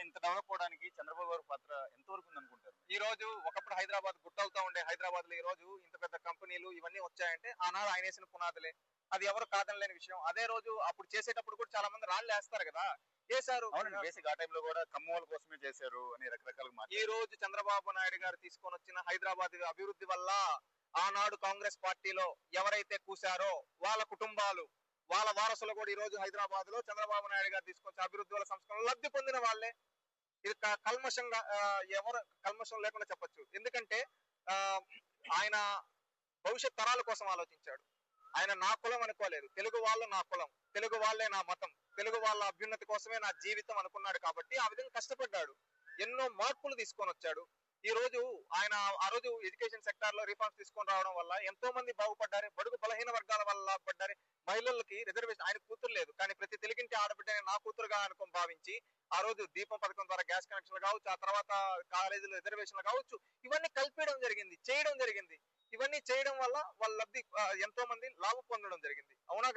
ఇంత డెవలప్ అవడానికి చంద్రబాబు గారి పాత్ర ఎంతవరకు ఉంది అనుకుంటారు ఈ రోజు ఒకప్పుడు హైదరాబాద్ గుట్టవుతా ఉండే హైదరాబాద్లో ఈ రోజు ఇంత పెద్ద కంపెనీలు ఇవన్నీ వచ్చాయంటే ఆనాడు ఆయన వేసిన పునాదులే. అది ఎవరు కాదనలేని విషయం. అదే రోజు అప్పుడు చేసేటప్పుడు కూడా చాలా మంది రాళ్ళు వేస్తారు కదా. అవునండి బేసిక్ ఆ టైంలో కూడా కమ్మవాళ్ళ కోసమే చేశారు అని రకరకాలుగా ఈ రోజు చంద్రబాబు నాయుడు గారు తీసుకొని వచ్చిన హైదరాబాద్ అభివృద్ధి వల్ల ఆనాడు కాంగ్రెస్ పార్టీలో ఎవరైతే కూశారో వాళ్ళ కుటుంబాలు వాళ్ళ వారసులు కూడా ఈ రోజు హైదరాబాద్లో చంద్రబాబు నాయుడు గారు తీసుకొచ్చి అభివృద్ధి వల్ల సంస్కరణ లబ్ధి పొందిన వాళ్ళే. ఇది కల్మషంగా ఎవరు కల్మషం లేకుండా చెప్పొచ్చు. ఎందుకంటే ఆ, ఆయన భవిష్యత్ తరాల కోసం ఆలోచించాడు. ఆయన నా కులం అనుకోలేదు. తెలుగు వాళ్ళు నా కులం. తెలుగు వాళ్ళే నా మతం. తెలుగు వాళ్ళ అభ్యున్నతి కోసమే నా జీవితం అనుకున్నాడు కాబట్టి ఆ విధంగా కష్టపడ్డాడు. ఎన్నో మార్పులు తీసుకొని వచ్చాడు. ఈ రోజు ఆయన ఆ రోజు ఎడ్యుకేషన్ సెక్టార్లో రిఫార్మ్స్ తీసుకొని రావడం వల్ల ఎంతో మంది బాగుపడ్డారు. బడుగు బలహీన వర్గాల వల్ల పడ్డారు. మహిళలకి రిజర్వేషన్ ఆయన కూతురు లేదు. కానీ ప్రతి తెలుగింటి ఆడబిడ్డని నా కూతురుగా అనుకుని భావించి ఆ రోజు దీపం పథకం ద్వారా గ్యాస్ కనెక్షన్లు కావచ్చు ఆ తర్వాత కాలేజీలో రిజర్వేషన్లు కావచ్చు ఇవన్నీ కల్పేయడం జరిగింది చేయడం జరిగింది. ఇవన్నీ చేయడం వల్ల వాళ్ళ లబ్ధి ఎంతో మంది లాభం పొందడం జరిగింది. అవునా